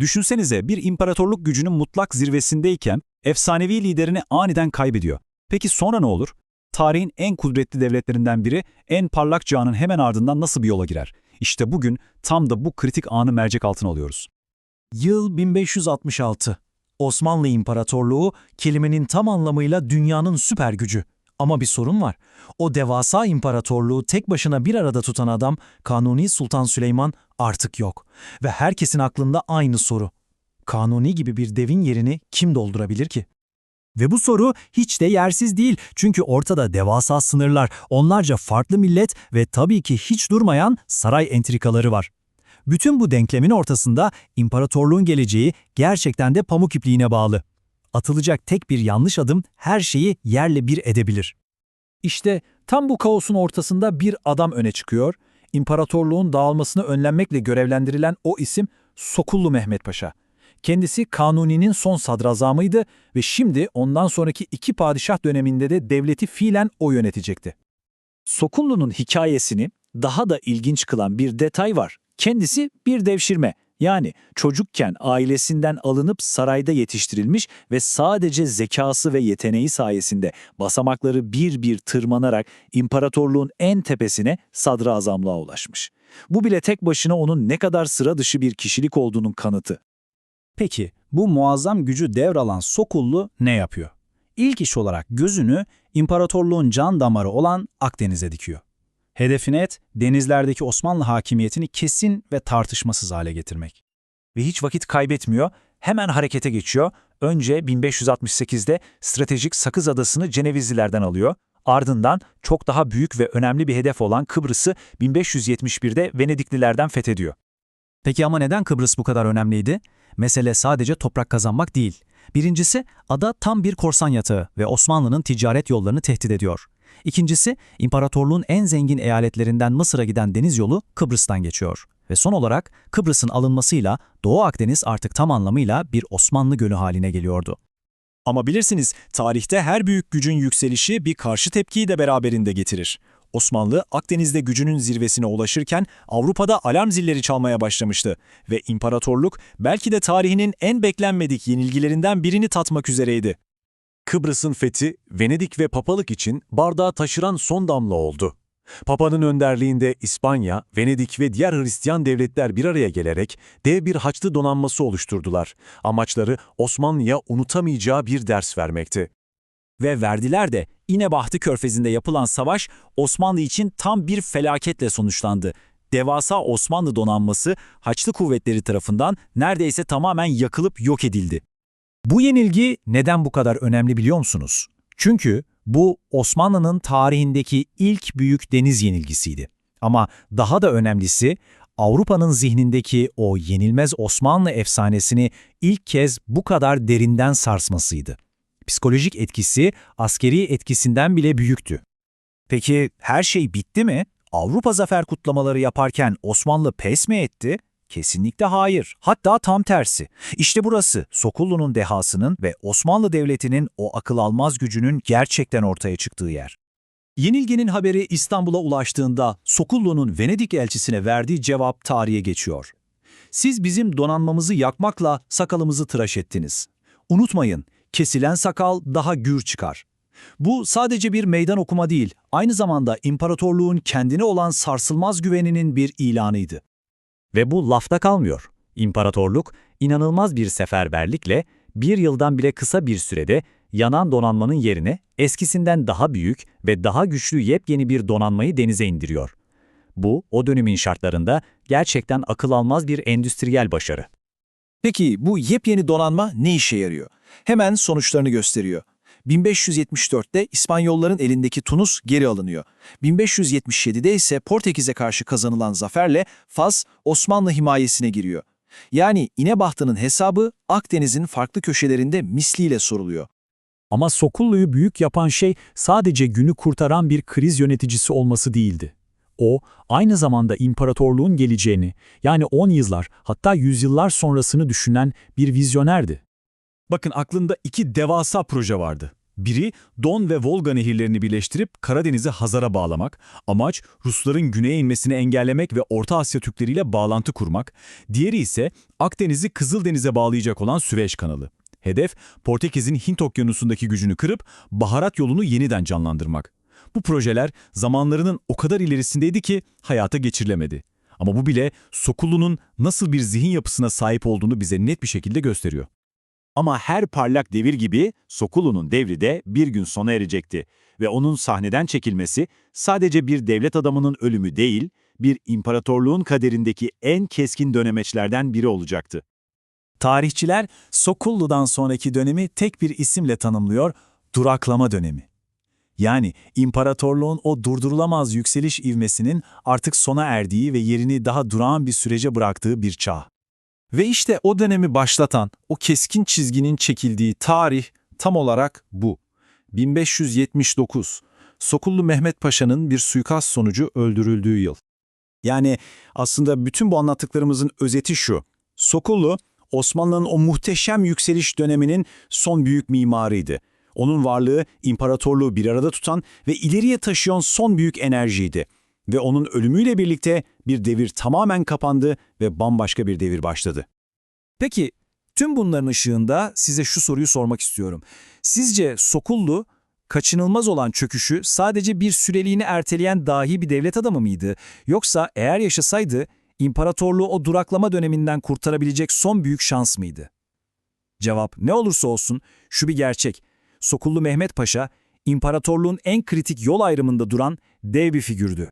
Düşünsenize bir imparatorluk gücünün mutlak zirvesindeyken efsanevi liderini aniden kaybediyor. Peki sonra ne olur? Tarihin en kudretli devletlerinden biri en parlak çağının hemen ardından nasıl bir yola girer? İşte bugün tam da bu kritik anı mercek altına alıyoruz. Yıl 1566. Osmanlı İmparatorluğu kelimenin tam anlamıyla dünyanın süper gücü. Ama bir sorun var. O devasa imparatorluğu tek başına bir arada tutan adam Kanuni Sultan Süleyman artık yok. Ve herkesin aklında aynı soru. Kanuni gibi bir devin yerini kim doldurabilir ki? Ve bu soru hiç de yersiz değil. Çünkü ortada devasa sınırlar, onlarca farklı millet ve tabii ki hiç durmayan saray entrikaları var. Bütün bu denklemin ortasında imparatorluğun geleceği gerçekten de pamuk ipliğine bağlı. Atılacak tek bir yanlış adım her şeyi yerle bir edebilir. İşte tam bu kaosun ortasında bir adam öne çıkıyor. İmparatorluğun dağılmasını önlenmekle görevlendirilen o isim Sokullu Mehmet Paşa. Kendisi Kanuni'nin son sadrazamıydı ve şimdi ondan sonraki iki padişah döneminde de devleti fiilen o yönetecekti. Sokullu'nun hikayesini daha da ilginç kılan bir detay var. Kendisi bir devşirme. Yani çocukken ailesinden alınıp sarayda yetiştirilmiş ve sadece zekası ve yeteneği sayesinde basamakları bir bir tırmanarak imparatorluğun en tepesine sadrazamlığa ulaşmış. Bu bile tek başına onun ne kadar sıra dışı bir kişilik olduğunun kanıtı. Peki bu muazzam gücü devralan Sokullu ne yapıyor? İlk iş olarak gözünü imparatorluğun can damarı olan Akdeniz'e dikiyor. Hedefi net, denizlerdeki Osmanlı hakimiyetini kesin ve tartışmasız hale getirmek. Ve hiç vakit kaybetmiyor, hemen harekete geçiyor. Önce 1568'de stratejik Sakız Adası'nı Cenevizlilerden alıyor. Ardından çok daha büyük ve önemli bir hedef olan Kıbrıs'ı 1571'de Venediklilerden fethediyor. Peki ama neden Kıbrıs bu kadar önemliydi? Mesele sadece toprak kazanmak değil. Birincisi, ada tam bir korsan yatağı ve Osmanlı'nın ticaret yollarını tehdit ediyor. İkincisi, imparatorluğun en zengin eyaletlerinden Mısır'a giden deniz yolu Kıbrıs'tan geçiyor. Ve son olarak Kıbrıs'ın alınmasıyla Doğu Akdeniz artık tam anlamıyla bir Osmanlı gölü haline geliyordu. Ama bilirsiniz, tarihte her büyük gücün yükselişi bir karşı tepkiyi de beraberinde getirir. Osmanlı, Akdeniz'de gücünün zirvesine ulaşırken Avrupa'da alarm zilleri çalmaya başlamıştı ve imparatorluk belki de tarihinin en beklenmedik yenilgilerinden birini tatmak üzereydi. Kıbrıs'ın fethi, Venedik ve papalık için bardağı taşıran son damla oldu. Papa'nın önderliğinde İspanya, Venedik ve diğer Hristiyan devletler bir araya gelerek dev bir Haçlı donanması oluşturdular. Amaçları Osmanlı'ya unutamayacağı bir ders vermekti. Ve verdiler de İnebahtı Körfezi'nde yapılan savaş Osmanlı için tam bir felaketle sonuçlandı. Devasa Osmanlı donanması Haçlı kuvvetleri tarafından neredeyse tamamen yakılıp yok edildi. Bu yenilgi neden bu kadar önemli biliyor musunuz? Çünkü bu Osmanlı'nın tarihindeki ilk büyük deniz yenilgisiydi. Ama daha da önemlisi Avrupa'nın zihnindeki o yenilmez Osmanlı efsanesini ilk kez bu kadar derinden sarsmasıydı. Psikolojik etkisi askeri etkisinden bile büyüktü. Peki her şey bitti mi? Avrupa zafer kutlamaları yaparken Osmanlı pes mi etti? Kesinlikle hayır. Hatta tam tersi. İşte burası Sokullu'nun dehasının ve Osmanlı Devleti'nin o akıl almaz gücünün gerçekten ortaya çıktığı yer. Yenilginin haberi İstanbul'a ulaştığında Sokullu'nun Venedik elçisine verdiği cevap tarihe geçiyor. Siz bizim donanmamızı yakmakla sakalımızı tıraş ettiniz. Unutmayın, kesilen sakal daha gür çıkar. Bu sadece bir meydan okuma değil, aynı zamanda imparatorluğun kendine olan sarsılmaz güveninin bir ilanıydı. Ve bu lafta kalmıyor. İmparatorluk, inanılmaz bir seferberlikle bir yıldan bile kısa bir sürede yanan donanmanın yerine eskisinden daha büyük ve daha güçlü yepyeni bir donanmayı denize indiriyor. Bu, o dönemin şartlarında gerçekten akıl almaz bir endüstriyel başarı. Peki bu yepyeni donanma ne işe yarıyor? Hemen sonuçlarını gösteriyor. 1574'te İspanyolların elindeki Tunus geri alınıyor. 1577'de ise Portekiz'e karşı kazanılan zaferle Fas Osmanlı himayesine giriyor. Yani İnebahtı'nın hesabı Akdeniz'in farklı köşelerinde misliyle soruluyor. Ama Sokullu'yu büyük yapan şey sadece günü kurtaran bir kriz yöneticisi olması değildi. O, aynı zamanda imparatorluğun geleceğini, yani 10 yıllar hatta yüzyıllar sonrasını düşünen bir vizyonerdi. Bakın aklında iki devasa proje vardı. Biri Don ve Volga nehirlerini birleştirip Karadeniz'i Hazar'a bağlamak, amaç Rusların güneye inmesini engellemek ve Orta Asya Türkleriyle bağlantı kurmak, diğeri ise Akdeniz'i Kızıldeniz'e bağlayacak olan Süveyş kanalı. Hedef, Portekiz'in Hint okyanusundaki gücünü kırıp baharat yolunu yeniden canlandırmak. Bu projeler zamanlarının o kadar ilerisindeydi ki hayata geçirilemedi. Ama bu bile Sokullu'nun nasıl bir zihin yapısına sahip olduğunu bize net bir şekilde gösteriyor. Ama her parlak devir gibi Sokulu'nun devri de bir gün sona erecekti ve onun sahneden çekilmesi sadece bir devlet adamının ölümü değil, bir imparatorluğun kaderindeki en keskin dönemeçlerden biri olacaktı. Tarihçiler Sokullu'dan sonraki dönemi tek bir isimle tanımlıyor, duraklama dönemi. Yani imparatorluğun o durdurulamaz yükseliş ivmesinin artık sona erdiği ve yerini daha durağan bir sürece bıraktığı bir çağ. Ve işte o dönemi başlatan, o keskin çizginin çekildiği tarih tam olarak bu. 1579, Sokullu Mehmet Paşa'nın bir suikast sonucu öldürüldüğü yıl. Yani aslında bütün bu anlattıklarımızın özeti şu. Sokullu, Osmanlı'nın o muhteşem yükseliş döneminin son büyük mimarıydı. Onun varlığı imparatorluğu bir arada tutan ve ileriye taşıyan son büyük enerjiydi. Ve onun ölümüyle birlikte bir devir tamamen kapandı ve bambaşka bir devir başladı. Peki, tüm bunların ışığında size şu soruyu sormak istiyorum. Sizce Sokullu, kaçınılmaz olan çöküşü sadece bir süreliğini erteleyen dahi bir devlet adamı mıydı? Yoksa eğer yaşasaydı, imparatorluğu o duraklama döneminden kurtarabilecek son büyük şans mıydı? Cevap ne olursa olsun şu bir gerçek. Sokullu Mehmet Paşa, imparatorluğun en kritik yol ayrımında duran dev bir figürdü.